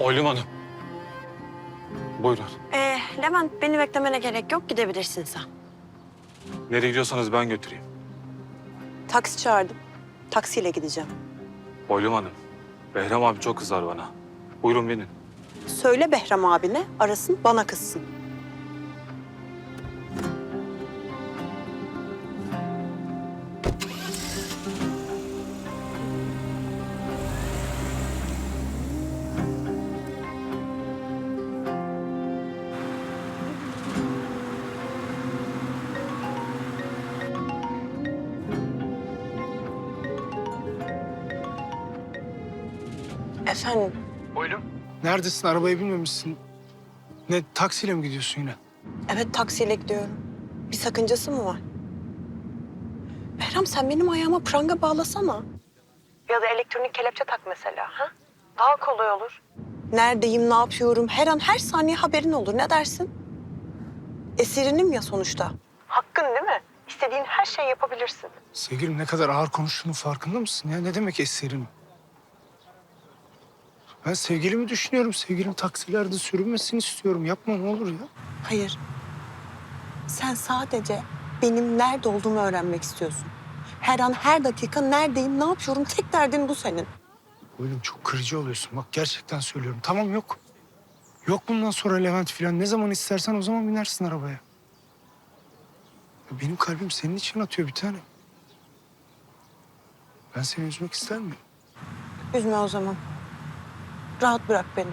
Oylum Hanım. Buyurun. Ee, Levent beni beklemene gerek yok gidebilirsin sen. Nereye gidiyorsanız ben götüreyim. Taksi çağırdım. Taksiyle gideceğim. Oylum Hanım. Behram abi çok kızar bana. Buyurun binin. Söyle Behram abine arasın bana kızsın. Efendim? Neredesin? Arabayı binmemişsin. Ne taksiyle mi gidiyorsun yine? Evet taksiyle gidiyorum. Bir sakıncası mı var? Behram sen benim ayağıma pranga bağlasana. Ya da elektronik kelepçe tak mesela. Ha? Daha kolay olur. Neredeyim, ne yapıyorum? Her an her saniye haberin olur. Ne dersin? Esirinim ya sonuçta. Hakkın değil mi? İstediğin her şeyi yapabilirsin. Sevgilim ne kadar ağır konuştuğunun farkında mısın ya? Ne demek eserim? Ben sevgilimi düşünüyorum. Sevgilim taksilerde sürünmesini istiyorum. Yapma ne olur ya. Hayır. Sen sadece benim nerede olduğumu öğrenmek istiyorsun. Her an, her dakika neredeyim, ne yapıyorum? Tek derdin bu senin. Oğlum çok kırıcı oluyorsun. Bak gerçekten söylüyorum. Tamam yok. Yok bundan sonra Levent falan. Ne zaman istersen o zaman binersin arabaya. Ya benim kalbim senin için atıyor bir tane. Ben seni üzmek ister miyim? Üzme o zaman. Rahat bırak beni.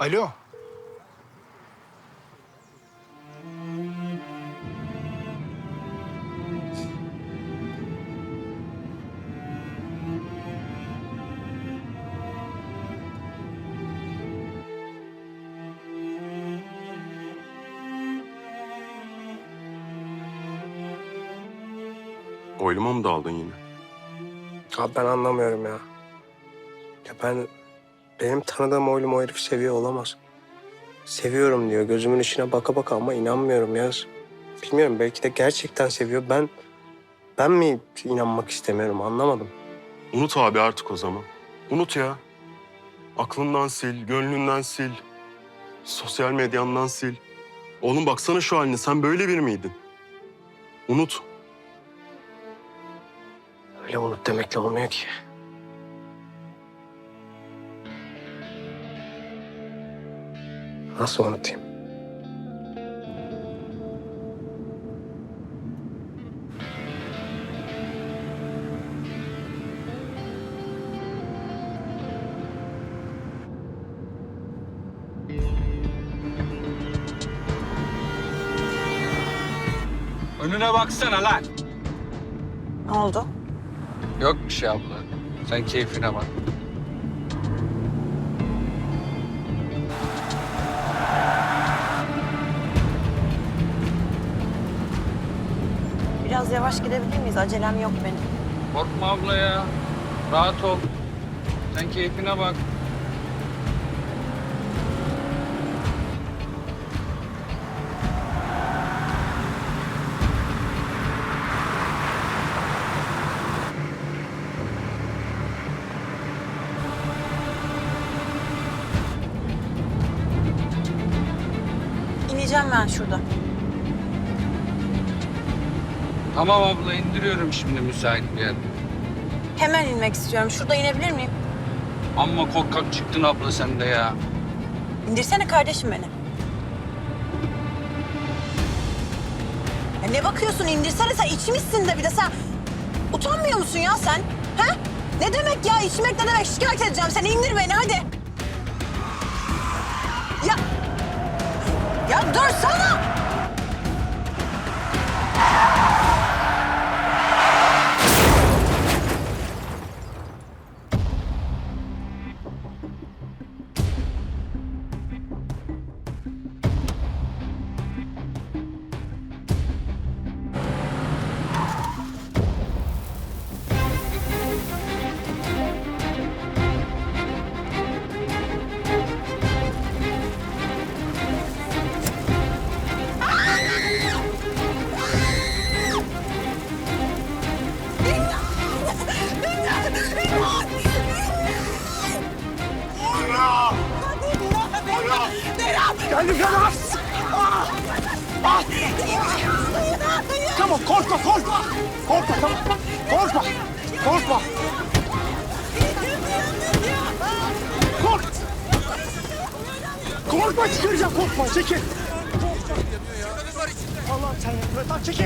Alo. Oyluma mı daldın yine? Abi ben anlamıyorum ya. Ya ben benim tanıdığım oylum o herifi seviyor olamaz. Seviyorum diyor. Gözümün içine baka baka ama inanmıyorum Yaz. Bilmiyorum belki de gerçekten seviyor. Ben ben mi inanmak istemiyorum anlamadım. Unut abi artık o zaman. Unut ya. Aklından sil, gönlünden sil. Sosyal medyandan sil. Oğlum baksana şu haline. Sen böyle bir miydin? Unut. Öyle unut demekle olmuyor ki. Nasıl unutayım? Önüne baksana lan. Ne oldu? Yok bir şey abla. Sen keyfine bak. Biraz yavaş gidebilir miyiz? Acelem yok benim. Korkma abla ya. Rahat ol. Sen keyfine bak. İneceğim ben şurada. Tamam abla indiriyorum şimdi müsait bir yerde. Hemen inmek istiyorum. Şurada inebilir miyim? Amma korkak çıktın abla sen de ya. İndirsene kardeşim beni. Ya ne bakıyorsun? İndirsene sen içmişsin de bir de sen. Utanmıyor musun ya sen? Ha? Ne demek ya? İçmek ne demek? Şikayet edeceğim. Sen indir beni hadi. Ya. Ya dursana. Geldim geldim. Ah! Ah! Tamam korkma korkma. Korkma tamam. Korkma. Korkma. Kork. Korkma çıkaracağım korkma çekil. Allah'ım sen et lan çekil.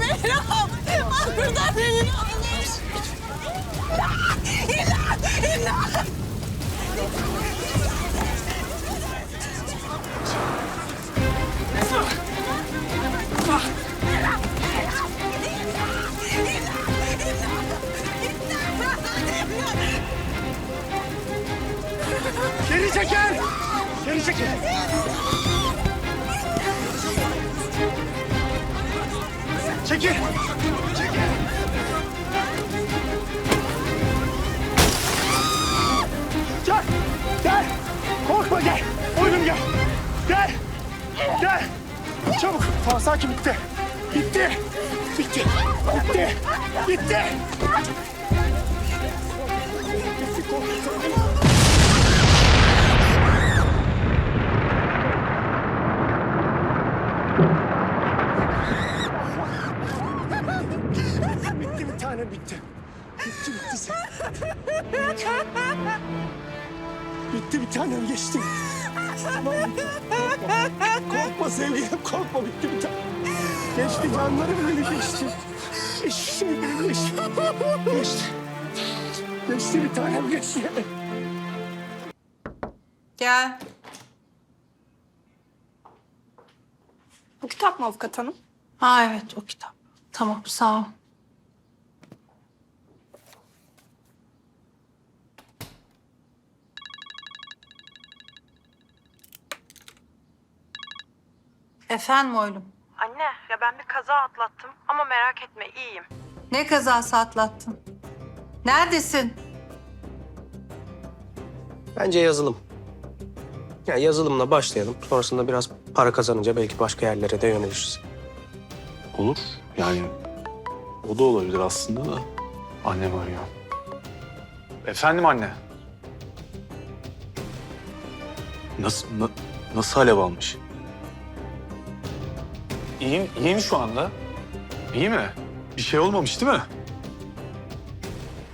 Behram! Bak burada beni ne olur. İmdat! İmdat! Geri çekil. Geri çekil. Çekil. Çekil. Gel. Gel. Korkma gel. Oğlum gel. Gel. Gel. Çabuk. Tamam sakin bitti. Bitti. Bitti. Bitti. Bitti. Bitti. Korkma. Sevgilim korkma bitti bir tane. Geçti canlarım benim geçti. Geçti geçti. Geçti. Geçti bir tanem geçti. Gel. Bu kitap mı avukat hanım? Ha evet o kitap. Tamam sağ ol. Efendim oğlum. Anne ya ben bir kaza atlattım ama merak etme iyiyim. Ne kazası atlattın? Neredesin? Bence yazılım. Ya yazılımla başlayalım. Sonrasında biraz para kazanınca belki başka yerlere de yöneliriz. Olur. Yani o da olabilir aslında da. Annem arıyor. Efendim anne. Nasıl, na- nasıl alev almış? İyi, iyi mi şu anda? İyi mi? Bir şey olmamış değil mi?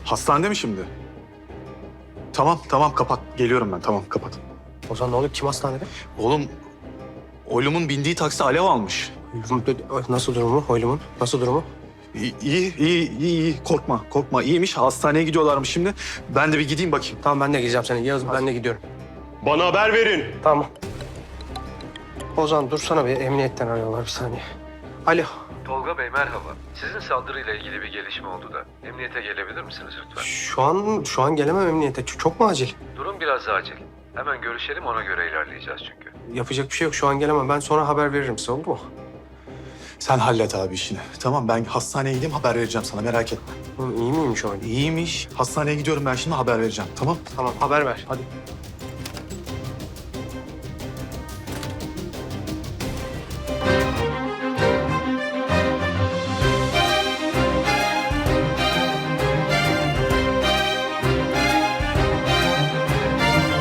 Hastanede mi şimdi? Tamam, tamam kapat. Geliyorum ben. Tamam, kapat. O zaman ne oluyor? Kim hastanede? Oğlum, Oylum'un bindiği taksi alev almış. Nasıl durumu? Oylumun nasıl durumu? İyi, iyi, iyi, iyi. Korkma, korkma. İyiymiş. Hastaneye gidiyorlarmış şimdi. Ben de bir gideyim bakayım. Tamam ben de gideceğim seni. Yağız ben de gidiyorum. Bana haber verin. Tamam. Ozan dursana bir emniyetten arıyorlar bir saniye. Alo. Tolga Bey merhaba. Sizin saldırıyla ilgili bir gelişme oldu da. Emniyete gelebilir misiniz lütfen? Şu an şu an gelemem emniyete. Ç- Çok mu acil? Durum biraz acil. Hemen görüşelim ona göre ilerleyeceğiz çünkü. Yapacak bir şey yok. Şu an gelemem. Ben sonra haber veririm size oldu mu? Sen hallet abi işini. Tamam ben hastaneye gideyim haber vereceğim sana merak etme. Hı, iyi miymiş o? İyiymiş. Hastaneye gidiyorum ben şimdi haber vereceğim. Tamam. Tamam haber ver. Hadi.